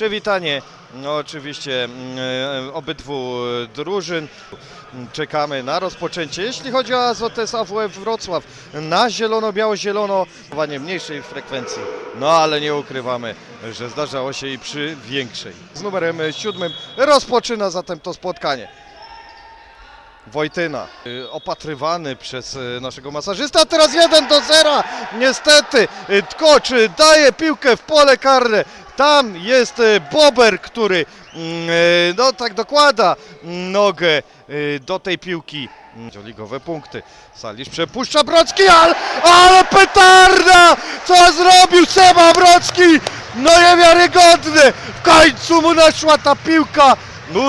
przywitanie no, oczywiście mm, e, obydwu e, drużyn. Czekamy na rozpoczęcie. Jeśli chodzi o AZS AWF Wrocław, na zielono-biało-zielono, zdecydowanie mniejszej frekwencji. No ale nie ukrywamy, że zdarzało się i przy większej. Z numerem siódmym rozpoczyna zatem to spotkanie. Wojtyna, y, opatrywany przez y, naszego masażysta, teraz 1 do 0, niestety, y, Tkocz y, daje piłkę w pole karne, tam jest Bober, który mm, no tak dokłada nogę y, do tej piłki. Mm, Ligowe punkty. Salisz przepuszcza Brocki, ale, ale petarda! Co zrobił Seba Brocki? No niewiarygodne! W końcu mu naszła ta piłka.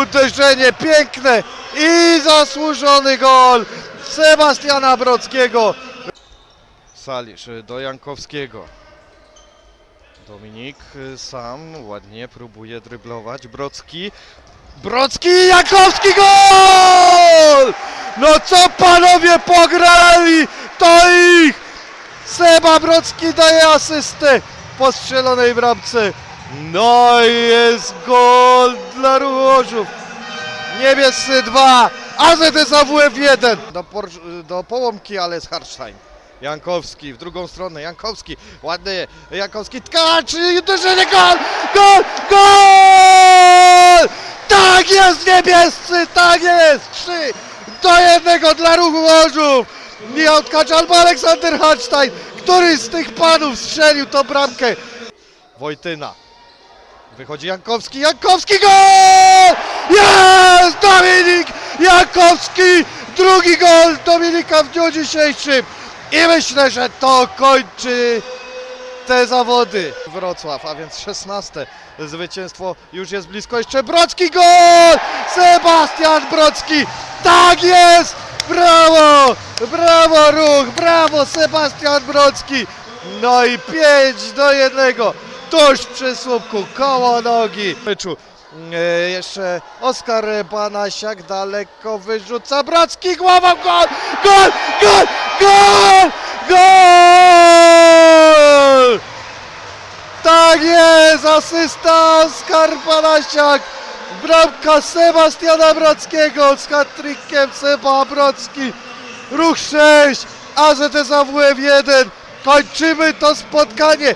Uderzenie piękne i zasłużony gol Sebastiana Brockiego. Salisz do Jankowskiego. Dominik sam ładnie próbuje dryblować. Brocki. Brocki Jankowski gol! No co panowie pograli? To ich! Seba Brocki daje asystę po strzelonej bramce. No jest gol dla Ruchorzów. Niebiescy 2, AZS AWF 1. Do, por- do połomki, ale jest Harstein. Jankowski w drugą stronę, Jankowski, ładny, Jankowski, tkacz, uderzenie, gol, gol, gol! Tak jest niebiescy, tak jest, 3 do jednego dla ruchu Łożów. Michał Tkacz albo Aleksander Harstein, który z tych panów strzelił tą bramkę. Wojtyna. Wychodzi Jankowski, Jankowski gol! Jest! Dominik Jankowski! Drugi gol Dominika w dniu dzisiejszym. I myślę, że to kończy te zawody. Wrocław, a więc 16. Zwycięstwo już jest blisko. Jeszcze Brocki gol! Sebastian Brocki! Tak jest! Brawo! Brawo ruch! Brawo Sebastian Brocki! No i 5 do 1. Tuż przy słupku, koło nogi. E, jeszcze Oskar Banasiak daleko wyrzuca Brocki głową gol! Gol! Gol! Gol! Gol! Tak jest! Asysta Oskar Banasiak! Bramka Sebastiana Brockiego z hat-trickiem Seba Brocki. Ruch 6, AZS AWF 1. Kończymy to spotkanie.